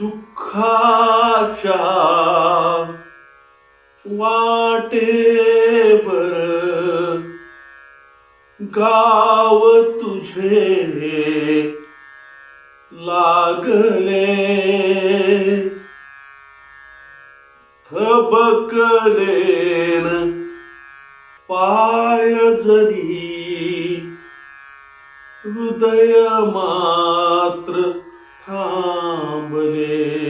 दुःखाच्या वाटेवर गाव तुझे लागले. थबकलेन पाय जरी हृदय मात्र थांबले.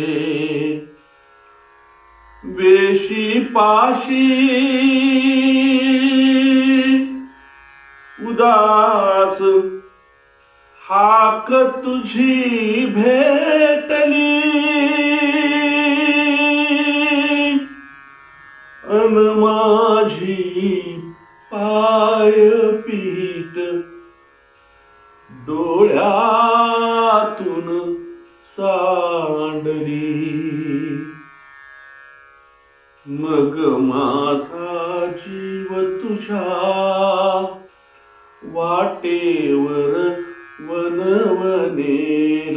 वेशी पाशी उदास हाक तुझी भेटली. अन माझी पाय पी सांडली. मग माझा जीव तुझ्या वाटेवर वनवनेल.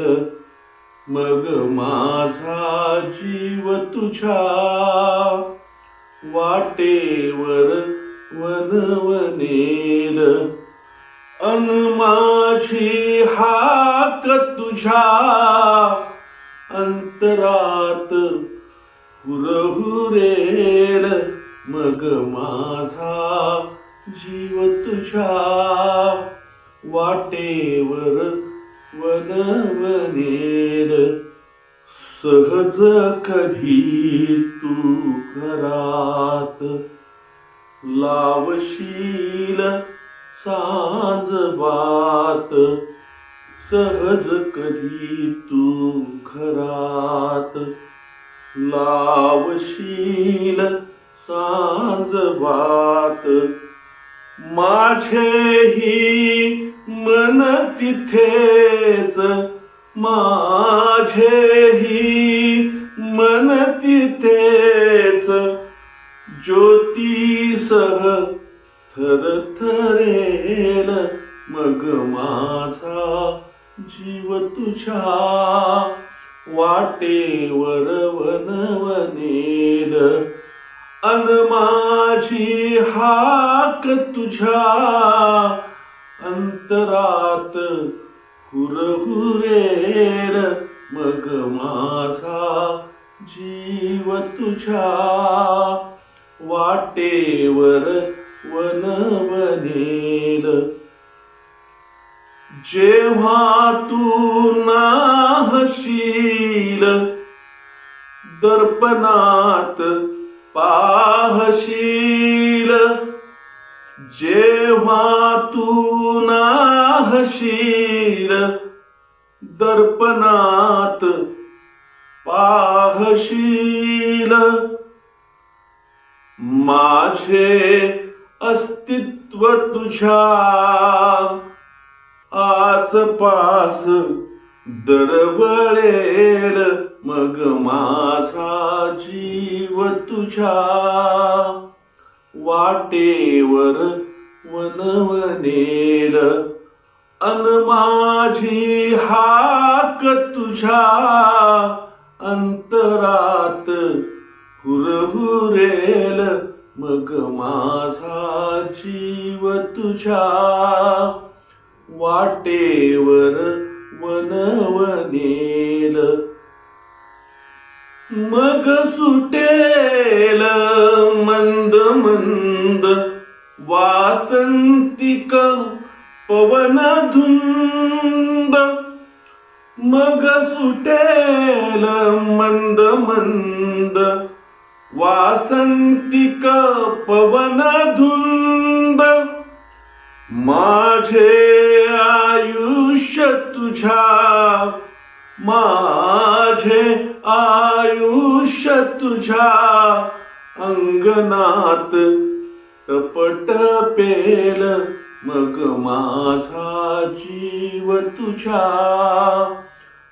मग माझा जीव तुझ्या वाटेवर वनवनेल. अन माझी हाक तुझ्या अंतरात हुरहुरेल मग माझा जीव तुझ्या वाटेवर वनवनेल. सहज कधी तू घरात लावशील सांज बात सहज कधी तू घरात. लावशील सांज बात माझेही मन तिथेच. माझेही मन तिथेच. ज्योतीसह थरथरेल मग माझा जीव तुझ्या वाटेवर वनवनेल. अन माझी हाक तुझ्या अंतरात हुरहुरेल. मग माझा जीव तुझ्या वाटेवर वनवनेल जेव्हा तू नाहशील दर्पणात पाहशील. जेव्हा तू नाहशील दर्पणात पाहशील. माझे अस्तित्व तुझ्या. आसपास दरवळेल मग माझा जीव तुझ्या. वाटेवर वनवनेल अन माझी हाक तुझ्या. अंतरात हुरहुरेल मग मा जीव तुझ्या वाटेवर वनवनेल मग सुटेल मंद मंद वासंतिक पवन धुंद मग सुटेल मंद मंद वासंतिक पवन धुंद माझे आयुष्य तुझ्या माझे आयुष्य तुझ्या अंगणात टपटपेल मग माझा जीव तुझ्या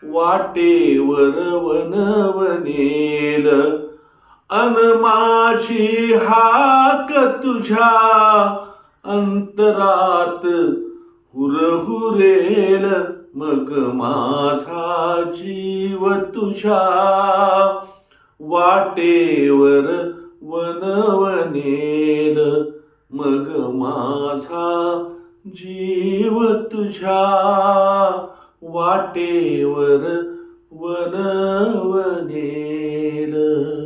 वाटेवर वनवनेल. अन माझी हाक तुझ्या अंतरात हुरहुरेल मग माझा जीव तुझ्या वाटेवर वनवनेल. मग माझा जीव तुझ्या वाटेवर वनवनेल.